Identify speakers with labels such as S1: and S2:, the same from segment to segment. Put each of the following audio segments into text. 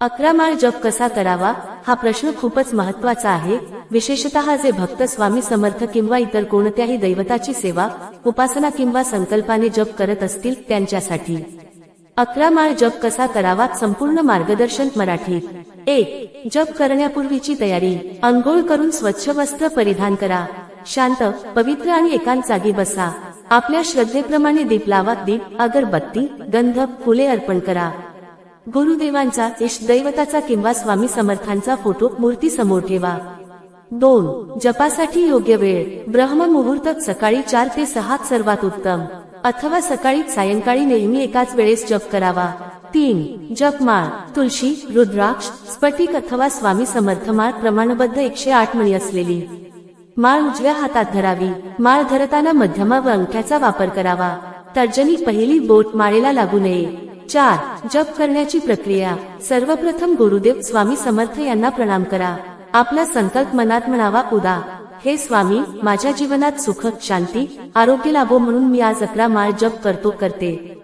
S1: अकरा माळ जप कसा करावा हा प्रश्न खूपच महत्त्वाचा आहे. विशेषतः जे भक्त स्वामी समर्थ किंवा इतर कोणत्याही दैवताची सेवा उपासना किंवा संकल्पाने जप करत असतील त्यांच्यासाठी. अकरा माळ जप कसा करावा संपूर्ण मार्गदर्शन मराठीत एक जप करण्यापूर्वीची तयारी. अंघोळ करून स्वच्छ वस्त्र परिधान करा. शांत पवित्र आणि एकांत जागी बसा. आपल्या श्रद्धेप्रमाणे दीप लावा. दीप अगरबत्ती गंध फुले अर्पण करा. गुरुदेवांचा इष्टदैवताचा किंवा स्वामी समर्थांचा फोटो मूर्ती समोर ठेवा. दोन जपासाठी योग्य वेळ. ब्रह्म मुहूर्त सकाळी चार ते सहा सर्वात उत्तम. अथवा सकाळी सायंकाळी नेहमी एकाच वेळेस जप करावा. तीन जपमाळ. तुळशी रुद्राक्ष स्फटिक अथवा स्वामी समर्थमाळ प्रमाणबद्ध एकशे आठ मणी असलेली. माळ उजव्या हातात धरावी. माळ धरताना मध्यमा व अंगठ्याचा वापर करावा. तर्जनी पहिली बोट माळेला लागू नये. चार जप करण्याची प्रक्रिया. सर्वप्रथम गुरुदेव स्वामी समर्थ यांना प्रणाम करा. आपला संकल्प मनात म्हणावा उदा. हे स्वामी माझ्या जीवनात सुख शांती आरोग्य लाभो म्हणून मी आज अकरा माळ जप करतो करते.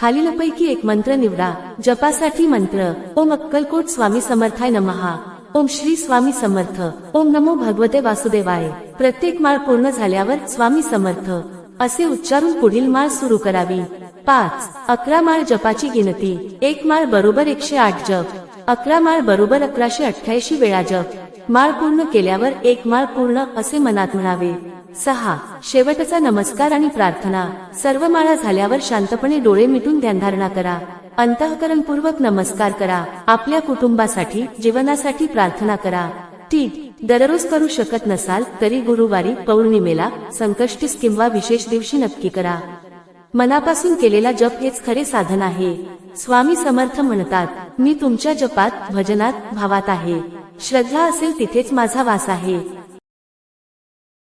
S1: खालीलपैकी एक मंत्र निवडा. जपासाठी मंत्र ओम अक्कलकोट स्वामी समर्थाय नमहा. ओम श्री स्वामी समर्थ. ओम नमो भगवते वासुदेवाय. प्रत्येक माळ पूर्ण झाल्यावर स्वामी समर्थ. असे उच्चारून पुढील माळ सुरू करावी. पाच. अकरा माळ जपाची गिनती. एक माळ बरोबर एकशे आठ जप. अकरा माळ बरोबर अकराशे अठ्ठ्याऐंशी वेळा जप. माळ पूर्ण केल्यावर एक माळ पूर्ण असे मनात म्हणावे. सहा. शेवटचा नमस्कार आणि प्रार्थना. सर्व माळा झाल्यावर शांतपणे डोळे मिटून ध्यानधारणा करा. अंतःकरणपूर्वक नमस्कार करा. आपल्या कुटुंबासाठी जीवनासाठी प्रार्थना करा. ठीक दररोज करू शकत नसाल तरी गुरुवारी पौर्णिमेला संकष्टीस किंवा विशेष दिवशी नक्की करा. मनापासून केलेला जप हेच खरे साधन आहे. स्वामी समर्थ म्हणतात मी तुमच्या जपात भजनात भावात आहे. श्रद्धा असेल तिथेच माझा वास आहे.